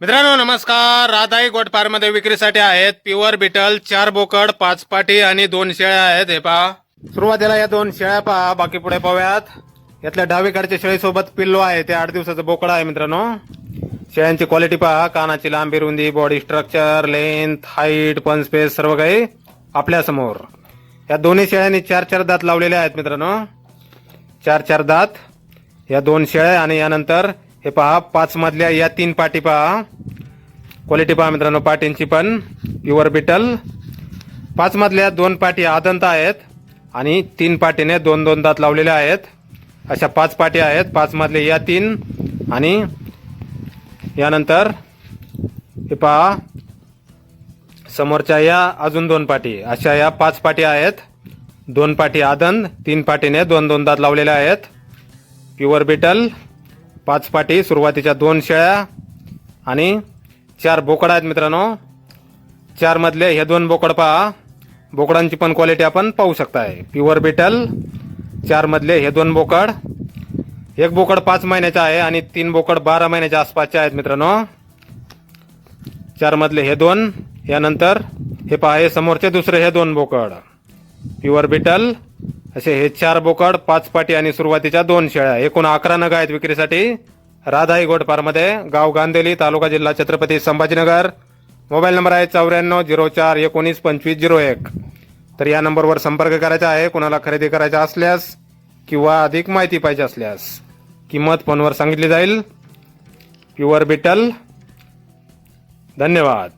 मित्रांनो नमस्कार. राधाई गोट विक्रीसाठी आहेत प्युअर बिटल चार बोकड पाच पाटी आणि दोन शेळ्या आहेत. हे पहा. सुरुवातीला या दोन शेळ्या पहा. बाकी पुढे पाहूयात. यातल्या डावीकडच्या शेळीसोबत पिल्लो आहे. ते आठ दिवसाचं बोकड आहे मित्रांनो. शेळ्यांची क्वालिटी पहा. कानाची लांबी रुंदी बॉडी स्ट्रक्चर लेंथ हाईट पण स्पेस सर्व काही आपल्यासमोर. या दोन्ही शेळ्यांनी चार चार दात लावलेले आहेत मित्रांनो. चार चार दात. या दोन शेळ्या आणि यानंतर हे पहा पाच मधल्या या तीन पाटी पहा. क्वालिटी पहा मित्रांनो पाटींची पण. प्युअर बिटल पाच मधल्या दोन पाटी आदंत आहेत आणि तीन पाटीने दोन दोन दात लावलेल्या आहेत. अशा पाच पाटी आहेत पाच मधले या तीन आणि यानंतर हे पहा समोरच्या या अजून दोन पाटी अशा या पाच पाटी आहेत. दोन पाटी आदन तीन पाटीने दोन दोन दात लावलेल्या आहेत. प्युअर बिटल पाच पाटी सुरुवातीच्या दोन शेळ्या आणि चार बोकड आहेत मित्रांनो. चारमधले हे दोन बोकड पहा. बोकडांची पण क्वालिटी आपण पाहू शकताय. प्युअर बिटल चारमधले हे दोन बोकड. एक बोकड पाच महिन्याचा आहे आणि तीन बोकड बारा महिन्याच्या आसपासचे आहेत मित्रांनो. चारमधले हे दोन यानंतर हे पहा हे समोरचे दुसरे हे दोन बोकड. प्युअर बिटल असे हे चार बोकड पाच पाटी आणि सुरुवातीच्या दोन शेळ्या. एकूण अकरा नग आहेत विक्रीसाठी. राधाई गोडपारमध्ये गाव गांधेली तालुका जिल्हा छत्रपती संभाजीनगर. मोबाईल नंबर आहे चौऱ्याण्णव झिरो चार एकोणीस पंचवीस झिरो एक. तर या नंबरवर संपर्क करायचा आहे. कुणाला खरेदी करायचा असल्यास किंवा अधिक माहिती पाहिजे असल्यास किंमत फोनवर सांगितली जाईल. प्युअर बिटल. धन्यवाद.